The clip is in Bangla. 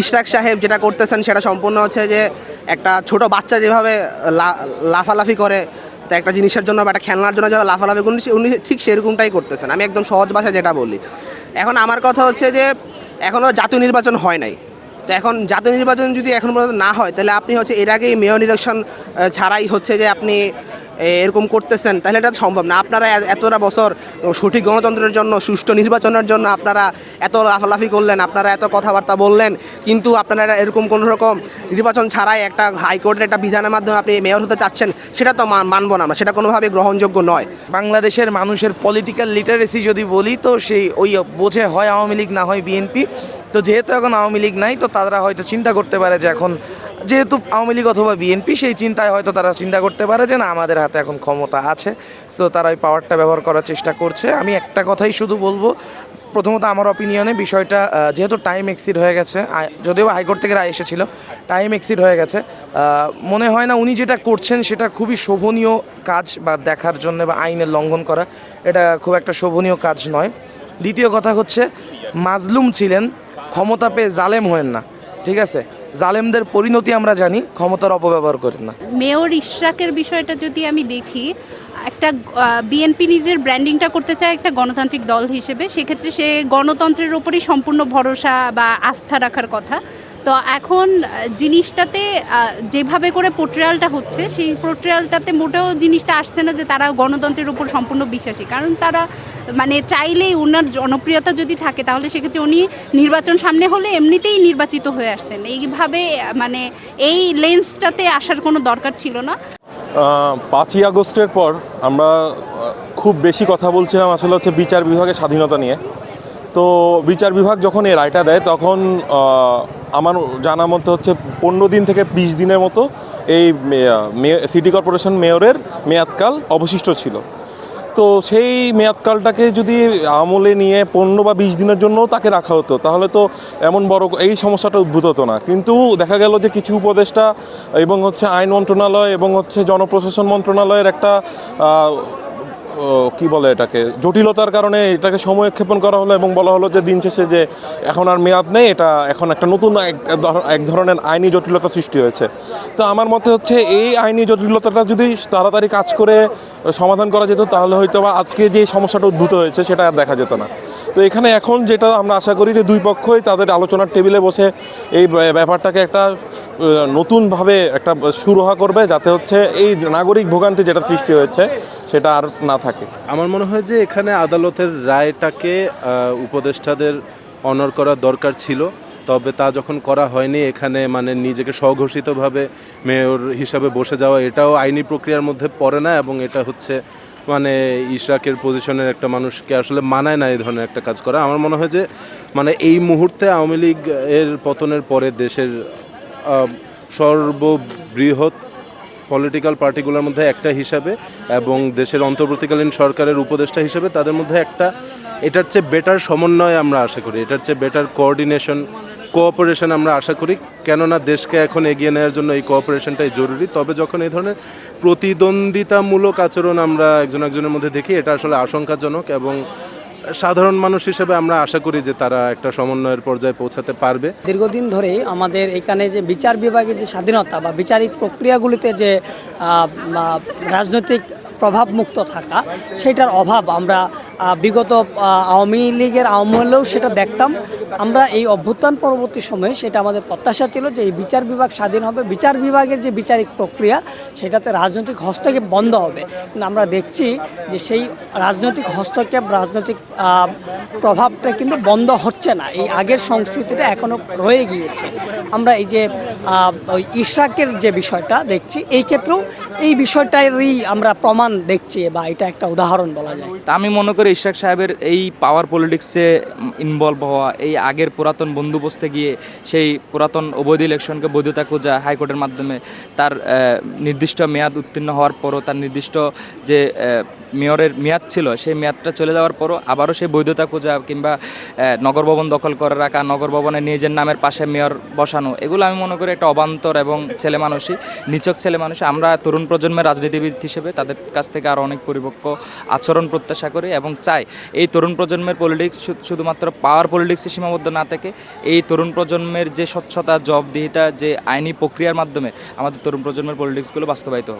ইশরাক সাহেব যেটা করতেছেন সেটা সম্পূর্ণ হচ্ছে যে একটা ছোট বাচ্চা যেভাবে লাফালাফি করে, তো একটা জিনিসের জন্য বা একটা খেলনার জন্য যেভাবে লাফালাফি করেন উনি ঠিক সেরকমটাই করতেছেন। আমি একদম সহজ ভাষায় যেটা বলি। এখন আমার কথা হচ্ছে যে এখনও জাতীয় নির্বাচন হয় নাই। তো এখন জাতীয় নির্বাচন যদি এখন পর্যন্ত না হয়, তাহলে আপনি হচ্ছে এর আগেই মেয়র ইলেকশন ছাড়াই হচ্ছে যে আপনি এরকম করতেছেন, তাহলে এটা সম্ভব না। আপনারা এতটা বছর সঠিক গণতন্ত্রের জন্য, সুষ্ঠু নির্বাচনের জন্য আপনারা এত লাফালাফি করলেন, আপনারা এত কথাবার্তা বললেন, কিন্তু আপনারা এরকম কোনো রকম নির্বাচন ছাড়াই একটা হাইকোর্টের একটা বিধানের মাধ্যমে আপনি মেয়র হতে চাচ্ছেন, সেটা তো মান- মানবো না আমরা, সেটা কোনোভাবে গ্রহণযোগ্য নয়। বাংলাদেশের মানুষের পলিটিক্যাল লিটারেসি যদি বলি, তো সেই ওই বোঝে হয় আওয়ামী লীগ, না হয় বিএনপি। তো যেহেতু এখন আওয়ামী লীগ নাই, তো তারা হয়তো চিন্তা করতে পারে যে এখন যেহেতু আওয়ামী লীগ অথবা বিএনপি, সেই চিন্তায় হয়তো তারা চিন্তা করতে পারে যে না, আমাদের হাতে এখন ক্ষমতা আছে। সো তারা ওই পাওয়ারটা ব্যবহার করার চেষ্টা করছে। আমি একটা কথাই শুধু বলব, প্রথমত আমার অপিনিয়নে বিষয়টা যেহেতু টাইম এক্সিড হয়ে গেছে যদিও হাইকোর্ট থেকে রায় এসেছিল টাইম এক্সিড হয়ে গেছে মনে হয় না উনি যেটা করছেন সেটা খুবই শোভনীয় কাজ বা দেখার জন্য বা আইনের লঙ্ঘন করা, এটা খুব একটা শোভনীয় কাজ নয়। দ্বিতীয় কথা হচ্ছে, মাজলুম ছিলেন, ক্ষমতা পেয়ে জালেম হয়েন না, ঠিক আছে? জালেমদের পরিণতি আমরা জানি, ক্ষমতার অপব্যবহার করেন না। মেয়র ইশরাকের বিষয়টা যদি আমি দেখি, একটা বিএনপি নিজের ব্র্যান্ডিংটা করতে চায় একটা গণতান্ত্রিক দল হিসেবে, সেক্ষেত্রে সে গণতন্ত্রের ওপরই সম্পূর্ণ ভরসা বা আস্থা রাখার কথা। তো এখন জিনিসটাতে যেভাবে করে পোর্ট্রেয়ালটা হচ্ছে, সেই পোর্ট্রেয়ালটাতে মোটেও জিনিসটা আসছে না যে তারা গণতন্ত্রের উপর সম্পূর্ণ বিশ্বাসী। কারণ তারা মানে চাইলেই ওনার জনপ্রিয়তা যদি থাকে, তাহলে সেক্ষেত্রে উনি নির্বাচন সামনে হলে এমনিতেই নির্বাচিত হয়ে আসতেন। এইভাবে মানে এই লেন্সটাতে আসার কোনো দরকার ছিল না। পাঁচই আগস্টের পর আমরা খুব বেশি কথা বলছিলাম আসলে হচ্ছে বিচার বিভাগের স্বাধীনতা নিয়ে। তো বিচার বিভাগ যখন এই রায়টা দেয়, তখন আমার জানা মতো হচ্ছে পনেরো দিন থেকে বিশ দিনের মতো এই সিটি কর্পোরেশন মেয়রের মেয়াদকাল অবশিষ্ট ছিল। তো সেই মেয়াদকালটাকে যদি আমলে নিয়ে পনেরো বা বিশ দিনের জন্য তাকে রাখা হতো, তাহলে তো এমন বড় এই সমস্যাটা উদ্ভূত হতো না। কিন্তু দেখা গেল যে কিছু উপদেষ্টা এবং হচ্ছে আইন মন্ত্রণালয় এবং হচ্ছে জনপ্রশাসন মন্ত্রণালয়ের একটা কি বলে এটাকে? জটিলতার কারণে এটাকে সময়ক্ষেপণ করা হলো এবং বলা হলো যে দিন শেষে যে এখন আর মেয়াদ নেই, এটা এখন একটা নতুন এক ধরনের আইনি জটিলতা সৃষ্টি হয়েছে। তো আমার মতে হচ্ছে এই আইনি জটিলতাটা যদি তাড়াতাড়ি কাজ করে সমাধান করা যেত, তাহলে হয়তো বা আজকে যে সমস্যাটা উদ্ভূত হয়েছে, সেটা আর দেখা যেত না। তো এখানে এখন যেটা আমরা আশা করি যে দুই পক্ষই তাদের আলোচনার টেবিলে বসে এই ব্যাপারটাকে একটা নতুনভাবে একটা সুরাহা করবে, যাতে হচ্ছে এই নাগরিক ভোগান্তি যেটা সৃষ্টি হয়েছে সেটা আর না থাকে। আমার মনে হয় যে এখানে আদালতের রায়টাকে উপদেষ্টাদের অনর করা দরকার ছিল, তবে তা যখন করা হয়নি, এখানে মানে নিজেকে স্বঘোষিতভাবে মেয়র হিসাবে বসে যাওয়া, এটাও আইনি প্রক্রিয়ার মধ্যে পড়ে না এবং এটা হচ্ছে মানে ইশরাকের পজিশনের একটা মানুষকে আসলে মানায় না এই ধরনের একটা কাজ করা। আমার মনে হয় যে মানে এই মুহূর্তে আওয়ামী লীগ এর পতনের পরে দেশের সর্ববৃহৎ পলিটিক্যাল পার্টিগুলোর মধ্যে একটা হিসাবে এবং দেশের অন্তর্বর্তীকালীন সরকারের উপদেষ্টা হিসেবে তাদের মধ্যে একটা, এটার চেয়ে বেটার সমন্বয় আমরা আশা করি। এটার চেয়ে বেটার কোঅর্ডিনেশন কোঅপারেশন আমরা আশা করি। কেননা দেশকে এখন এগিয়ে নেওয়ার জন্য এই কোঅপারেশনটাই জরুরি। তবে যখন এই ধরনের প্রতিদ্বন্দ্বিতামূলক আচরণ আমরা একজন একজনের মধ্যে দেখি, এটা আসলে আশঙ্কাজনক এবং সাধারণ মানুষ হিসেবে আমরা আশা করি যে তারা একটা সমন্বয়ের পর্যায়ে পৌঁছাতে পারবে। দীর্ঘদিন ধরেই আমাদের এখানে যে বিচার বিভাগের যে স্বাধীনতা বা বিচারিক প্রক্রিয়াগুলিতে যে রাজনৈতিক প্রভাবমুক্ত থাকা, সেটার অভাব আমরা বিগত আওয়ামী লীগের আমলেও সেটা দেখতাম। আমরা এই অভ্যুত্থান পরবর্তী সময়ে সেটা আমাদের প্রত্যাশা ছিল যে এই বিচার বিভাগ স্বাধীন হবে। বিচার বিভাগের যে বিচারিক প্রক্রিয়া, সেটাতে রাজনৈতিক হস্তক্ষেপ বন্ধ হবে। কিন্তু আমরা দেখছি যে সেই রাজনৈতিক হস্তক্ষেপ, রাজনৈতিক প্রভাবটা কিন্তু বন্ধ হচ্ছে না। এই আগের সংস্কৃতিটা এখনও রয়ে গিয়েছে। আমরা এই যে ওই ইশরাকের যে বিষয়টা দেখছি, এই ক্ষেত্রেও এই বিষয়টারই আমরা প্রমাণ দেখছি বা এটা একটা উদাহরণ বলা যায়। আমি মনে করি ইশরাক সাহেবের এই পাওয়ার পলিটিক্সে ইনভলভ হওয়া, এই আগের পুরাতন বন্দোবস্তে গিয়ে সেই পুরাতন অবৈধ ইলেকশনকে বৈধতা খোঁজা হাইকোর্টের মাধ্যমে তার নির্দিষ্ট মেয়াদ উত্তীর্ণ হওয়ার পরও, তার নির্দিষ্ট যে মেয়রের মেয়াদ ছিল, সেই মেয়াদটা চলে যাওয়ার পরও আবারও সেই বৈধতা খোঁজা কিংবা নগর ভবন দখল করে রাখা, নগর ভবনে নিজের নামের পাশে মেয়র বসানো, এগুলো আমি মনে করি একটা অবান্তর এবং ছেলে মানুষই, নিচক ছেলে মানুষ আমরা তরুণ প্রজন্মের রাজনীতিবিদ হিসেবে তাদের কাছ থেকে আরও অনেক পরিপক্ক আচরণ প্রত্যাশা করি এবং চাই এই তরুণ প্রজন্মের পলিটিক্স শুধুমাত্র পাওয়ার পলিটিক্সে সীমাবদ্ধ না থেকে এই তরুণ প্রজন্মের যে স্বচ্ছতা, জবাবদিহিতা, যে আইনি প্রক্রিয়ার মাধ্যমে আমাদের তরুণ প্রজন্মের পলিটিক্সগুলো বাস্তবায়িত হোক